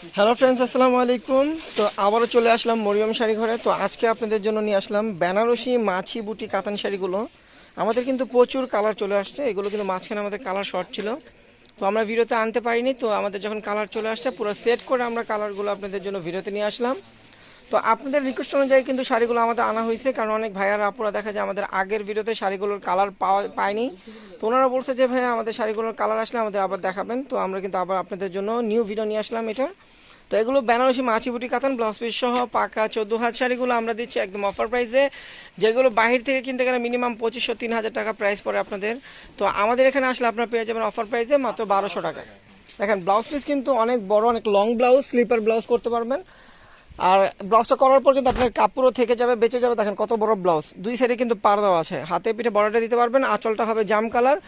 Hello friends আসসালামু আলাইকুম। তো আবারও চলে আসলাম মরিয়ম শাড়ি ঘরে। তো আজকে আপনাদের জন্য নিয়ে আসলাম বেনারসি মাছি বুটি কাতান শাড়িগুলো। আমাদের কিন্তু প্রচুর কালার চলে আসছে। এগুলো কিন্তু মাঝখানে আমাদের কালার শর্ট ছিল। তো আমরা ভিডিওতে আনতে পারিনি। তো আমাদের যখন কালার চলে আসছে, পুরো সেট করে আমরা কালারগুলো আপনাদের জন্য ভিডিওতে নিয়ে আসলাম। তো আপনাদের রিকোয়েস্ট অনুযায়ী কিন্তু শাড়িগুলো আমাদের আনা হয়েছে, কারণ অনেক ভাইয়ারা, আপুরা দেখা যায় আমাদের আগের ভিডিওতে শাড়িগুলোর কালার পাওয়া পায়নি। তো ওনারা বলছে যে, ভাইয়া, আমাদের শাড়িগুলোর কালার আসলে আমাদের আবার দেখাবেন। তো আমরা কিন্তু আবার আপনাদের জন্য নিউ ভিডিও নিয়ে আসলাম এটা। তো এগুলো বেনারসি মাছিবুটি, কাতান ব্লাউজ পিস সহ পাকা চোদ্দ হাত শাড়িগুলো আমরা দিচ্ছি একদম অফার প্রাইসে যেগুলো বাহির থেকে কিনতে গেলে মিনিমাম পঁচিশশো, তিন হাজার টাকা প্রাইস পড়ে আপনাদের। তো আমাদের এখানে আসলে আপনারা পেয়ে যাবেন অফার প্রাইসে মাত্র বারোশো টাকা। দেখেন ব্লাউজ পিস কিন্তু অনেক বড়, অনেক লং ব্লাউজ স্লিপার ব্লাউজ করতে পারবেন। আর ব্লাউজটা করার পর কিন্তু আপনার কাপড়ও থেকে যাবে, বেঁচে যাবে। দেখেন কত বড় ব্লাউজ। দুই সাইডে কিন্তু পার দেওয়া আছে। হাতে পিঠে বড়টা দিতে পারবেন, আঁচলটা হবে জাম কালার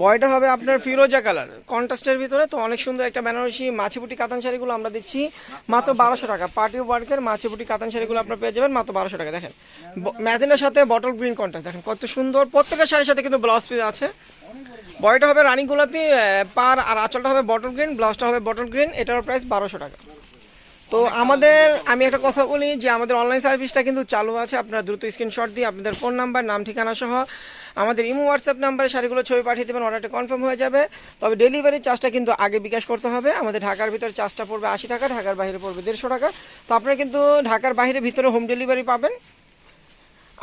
বয়টা হবে আপনার ফিরোজা কালার কন্ট্রাস্টের ভিতরে তো অনেক সুন্দর একটা বেনারসি মাছিপুটি কাতান শাড়িগুলো আমরা দিচ্ছি। মাত্র বারোশো টাকা। পার্টি ওয়ার্কের মাছিপুটি কাতান শাড়িগুলো আপনার পেয়ে যাবেন, মাত্র বারোশো টাকা। দেখেন ম্যাজিনের সাথে বটল গ্রিন কন্ট্রাস্ট দেখেন কত সুন্দর। প্রত্যেকটা শাড়ির সাথে কিন্তু ব্লাউজ পিস আছে। বয়টা হবে রানী গোলাপি পার আর আঁচলটা হবে বটল গ্রিন ব্লাউজটা হবে বটল গ্রিন এটার প্রাইস বারোশো টাকা। তো আমাদের আমি একটা কথা বলি যে আমাদের অনলাইন সার্ভিসটা কিন্তু চালু আছে। আপনারা দ্রুত স্ক্রিনশট দিয়ে আপনাদের ফোন নাম্বার নাম ঠিকানা সহ আমাদের ইমো হোয়াটসঅ্যাপ নাম্বারে শাড়িগুলো ছবি পাঠিয়ে দেবেন অর্ডারটা কনফার্ম হয়ে যাবে। তবে ডেলিভারি চার্জটা কিন্তু আগে বিকাশ করতে হবে। আমাদের ঢাকার ভিতরে চার্জটা পড়বে আশি টাকা ঢাকার বাইরে পড়বে দেড়শো টাকা। তো আপনারা কিন্তু ঢাকার বাইরে ভিতরে হোম ডেলিভারি পাবেন।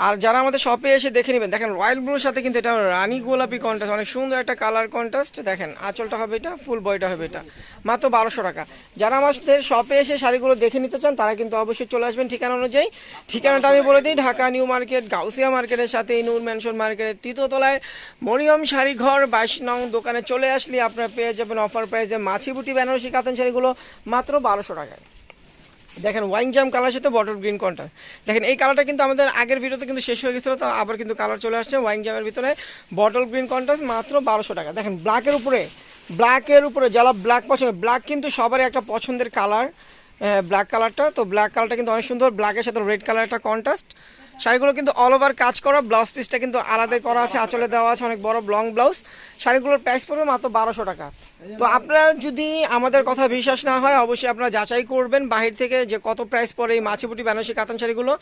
আর যারা আমাদের শপে এসে দেখে নেবেন, দেখেন রয়্যাল ব্লুর সাথে কিন্তু এটা রানী গোলাপি কন্ট্রাস্ট অনেক সুন্দর একটা কালার কন্ট্রাস্ট দেখেন আঁচলটা হবে এটা ফুল বয়টা হবে এটা, মাত্র বারোশো টাকা। যারা আমাদের শপে এসে শাড়িগুলো দেখে নিতে চান, তারা কিন্তু অবশ্যই চলে আসবেন ঠিকানা অনুযায়ী। ঠিকানাটা আমি বলে দিই, ঢাকা নিউ মার্কেট, গাউসিয়া মার্কেটের সাথে নূর ম্যানশন মার্কেটের তৃতীয়তলায় মরিয়ম শাড়ি ঘর, বাইশ নং দোকানে চলে আসলে আপনারা পেয়ে যাবেন অফার প্রাইসে মাছিবুটি, বেনারসি, কাতান শাড়িগুলো মাত্র বারোশো টাকায়। দেখেন ওয়াইন জাম কালার সাথে বটল গ্রিন কন্ট্রাস্ট দেখেন এই কালারটা কিন্তু আমাদের আগের ভিডিওতে কিন্তু শেষ হয়ে গেছিল, তো আবার কিন্তু কালার চলে আসছে ওয়াইন জামের ভিতরে। বটল গ্রিন কন্ট্রাস্ট মাত্র বারোশো টাকা। দেখেন ব্ল্যাকের উপরে ব্ল্যাকের উপরে যারা ব্ল্যাক পছন্দ ব্ল্যাক কিন্তু সবারই একটা পছন্দের কালার ব্ল্যাক কালারটা তো ব্ল্যাক কালারটা কিন্তু অনেক সুন্দর ব্ল্যাকের সাথে রেড কালার একটা কন্ট্রাস্ট শাড়িগুলো কিন্তু অল ওভার কাজ করা ব্লাউজ পিসটা কিন্তু আলাদা করা আছে, আঁচলে দেওয়া আছে, অনেক বড় লং ব্লাউজ শাড়িগুলোর প্রাইস পড়বে মাত্র বারোশো টাকা। তো আপনারা যদি আমাদের কথা বিশ্বাস না হয়, অবশ্যই আপনারা যাচাই করবেন বাহির থেকে যে কত প্রাইস পড়ে এই মাছিপুটি, বেনারসি, কাতান শাড়িগুলো।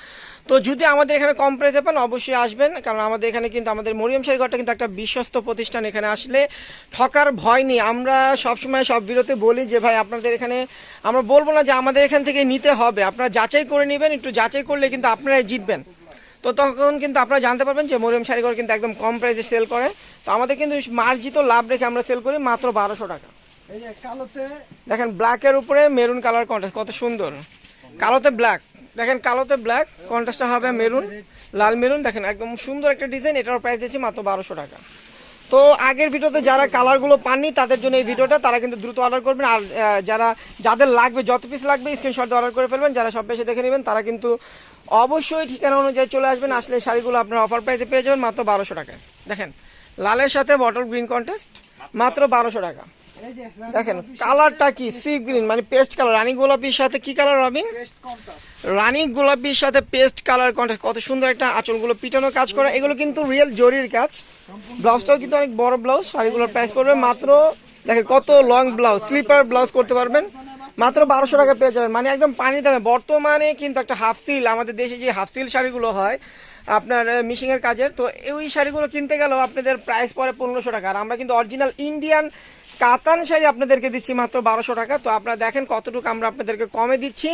তো যদি আমাদের এখানে কম প্রাইসে পান, অবশ্যই আসবেন, কারণ আমাদের এখানে কিন্তু আমাদের মরিয়ম শাড়িঘরটা কিন্তু একটা বিশ্বস্ত প্রতিষ্ঠান এখানে আসলে ঠকার ভয় নেই। আমরা সবসময় সব বিরতে বলি যে, ভাই, আপনাদের এখানে আমরা বলব না যে আমাদের এখান থেকে নিতে হবে। আপনারা যাচাই করে নেবেন, একটু যাচাই করলে কিন্তু আপনারাই জিতবেন। তো তখন কিন্তু আপনারা জানতে পারবেন যে মরিয়াম শাড়িঘর কিন্তু একদম কম প্রাইসে সেল করে। তো আমাদের কিন্তু মার্জিত লাভ রেখে আমরা সেল করি মাত্র বারোশো টাকা। দেখেন ব্ল্যাকের উপরে মেরুন কালার কন্ট্রাস্ট কত সুন্দর। কালোতে ব্ল্যাক দেখেন কালোতে ব্ল্যাক কন্ট্রাস্টটা হবে মেরুন লাল মেরুন দেখেন একদম সুন্দর একটা ডিজাইন এটার প্রাইস দিয়েছি মাত্র বারোশো টাকা। তো আগের ভিডিওতে যারা কালারগুলো পাননি, তাদের জন্য এই ভিডিওটা তারা কিন্তু দ্রুত অর্ডার করবেন। আর যারা, যাদের লাগবে, যত পিস লাগবে স্ক্রিনশট অর্ডার করে ফেলবেন। যারা সব এসে দেখে নেবেন, তারা কিন্তু অবশ্যই ঠিকানা অনুযায়ী চলে আসবেন। আসলে শাড়িগুলো আপনার অফার প্রাইসে পেয়ে যাবেন মাত্র বারোশো টাকায়। দেখেন, লালের সাথে বটল গ্রিন কন্টেস্ট মাত্র বারোশো টাকা। দেখেন কালারটা কি? সি গ্রিন মানে পেস্ট কালার রানী গোলাপির সাথে কি কালার রবিন? রানী গোলাপির সাথে পেস্ট কালার কন্ট্রাস্ট কত সুন্দর একটা আঁচলগুলো পিটানো কাজ করা। এগুলো কিন্তু রিয়েল জরির কাজ। ব্লাউজটাও কিন্তু অনেক বড় ব্লাউজ শাড়িগুলোর প্রাইস পড়বে মাত্র দেখেন কত লং ব্লাউজ স্লিপার ব্লাউজ করতে পারবেন। মাত্র বারোশো টাকা পেয়ে যাবেন। মানে একদম পানি দামে। বর্তমানে কিন্তু একটা হাফ সিল আমাদের দেশে যে হাফ সিল শাড়িগুলো হয় আপনার মিশিংয়ের কাজের তো ওই শাড়িগুলো কিনতে গেলেও আপনাদের প্রাইস পড়ে পনেরোশো টাকা। আর আমরা কিন্তু অরিজিনাল ইন্ডিয়ান কাতান শাড়ি আপনাদেরকে দিচ্ছি মাত্র বারোশো টাকা। তো আপনারা দেখেন কতটুকু আমরা আপনাদেরকে কমে দিচ্ছি।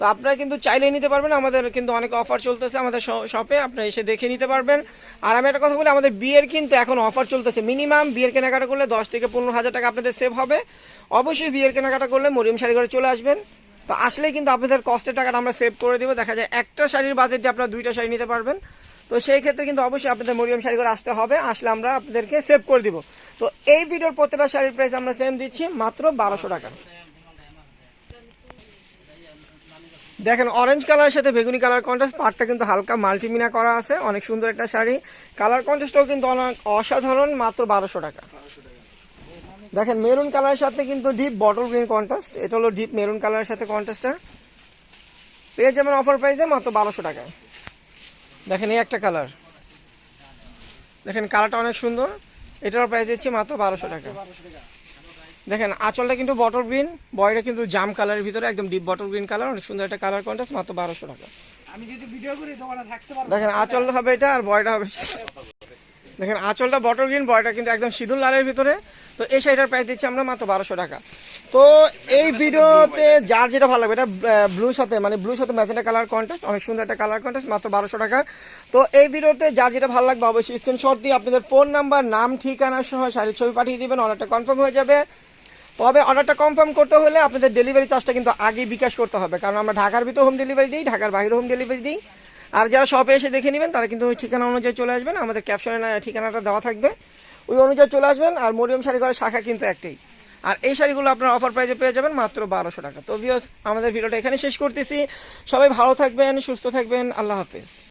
তো আপনারা কিন্তু চাইলে নিতে পারবেন। আমাদের কিন্তু অনেক অফার চলতেছে আমাদের শপে আপনারা এসে দেখে নিতে পারবেন। আর আমি একটা কথা বলি, আমাদের বিয়ের কিন্তু এখন অফার চলতেছে মিনিমাম বিয়ের কেনাকাটা করলে দশ থেকে পনেরো হাজার টাকা আপনাদের সেভ হবে। অবশ্যই বিয়ের কেনাকাটা করলে মরিয়ম শাড়ি ঘরে চলে আসবেন। তো আসলেই কিন্তু আপনাদের কষ্টের টাকাটা আমরা সেভ করে দেবো। দেখা যায় একটা শাড়ির বাজেটে আপনারা দুইটা শাড়ি নিতে পারবেন। তো সেই ক্ষেত্রে কিন্তু অবশ্যই আপনাদের মরিয়াম শাড়ি করে আসতে হবে, আসলে আমরা আপনাদেরকে সেভ করে দিব। তো এই ভিডিওর প্রত্যেকটা শাড়ির প্রাইস আমরা সেম দিচ্ছি মাত্র বারোশো টাকা। দেখেন অরেঞ্জ কালারের সাথে বেগুনি কালার কন্ট্রাস্ট পাটটা কিন্তু হালকা মাল্টিমিনা করা আছে, অনেক সুন্দর একটা শাড়ি। কালার কন্ট্রাস্টও কিন্তু অনেক অসাধারণ, মাত্র বারোশো টাকা। দেখেন মেরুন কালারের সাথে কিন্তু ডিপ বটল গ্রিন কন্ট্রাস্ট এটা হলো ডিপ মেরুন কালারের সাথে কন্ট্রাস্টটা পেয়ে যাবেন অফার প্রাইসে মাত্র বারোশো টাকায়। দেখেন এই একটা কালার। দেখেন কালারটা অনেক সুন্দর। এটার প্রাইস দিচ্ছি মাত্র বারোশো টাকা। দেখেন আঁচলটা কিন্তু বটল গ্রিন বয়টা কিন্তু জাম কালারের ভিতরে একদম ডিপ বটল গ্রিন কালার অনেক সুন্দর একটা কালার কন্ট্রাস্ট মাত্র বারোশো টাকা। দেখেন আঁচল হবে এটা আর বয়টা হবে দেখেন আঁচলটা বটল গ্রিন বয়টা কিন্তু একদম সিঁদুর লালের ভিতরে। তো এই শাড়িটার প্রাইস দিচ্ছি আমরা মাত্র বারোশো টাকা। তো এই ভিডিওতে যার যেটা ভালো লাগবে এটা ব্লুর সাথে মানে ব্লুর সাথে ম্যাজেন্টা কালার কন্ট্রাস্ট অনেক সুন্দর একটা কালার কন্ট্রাস্ট মাত্র বারোশো টাকা। তো এই ভিডিওতে যার যেটা ভালো লাগবে অবশ্যই স্ক্রিনশট দিয়ে আপনাদের ফোন নাম্বার নাম ঠিকানা সহ শাড়ির ছবি পাঠিয়ে দিবেন অর্ডারটা কনফার্ম হয়ে যাবে। তবে অর্ডারটা কনফার্ম করতে হলে আপনাদের ডেলিভারি চার্জটা কিন্তু আগেই বিকাশ করতে হবে কারণ আমরা ঢাকার ভিতরে হোম ডেলিভারি দিই ঢাকার বাইরে হোম ডেলিভারি দিই। আর যারা শপে এসে দেখে নেবেন, তারা কিন্তু ওই ঠিকানা অনুযায়ী চলে আসবেন। আমাদের ক্যাপশনে ঠিকানাটা দেওয়া থাকবে। ওই অনুযায়ী চলে আসবেন, আর মরিয়ম শাড়ি করার শাখা কিন্তু একটাই। আর এই শাড়িগুলো আপনার অফার প্রাইজে পেয়ে যাবেন মাত্র বারোশো টাকা। তো ভিউস আমাদের ভিডিওটা এখানে শেষ করতেছি। সবাই ভালো থাকবেন, সুস্থ থাকবেন। আল্লাহ হাফেজ।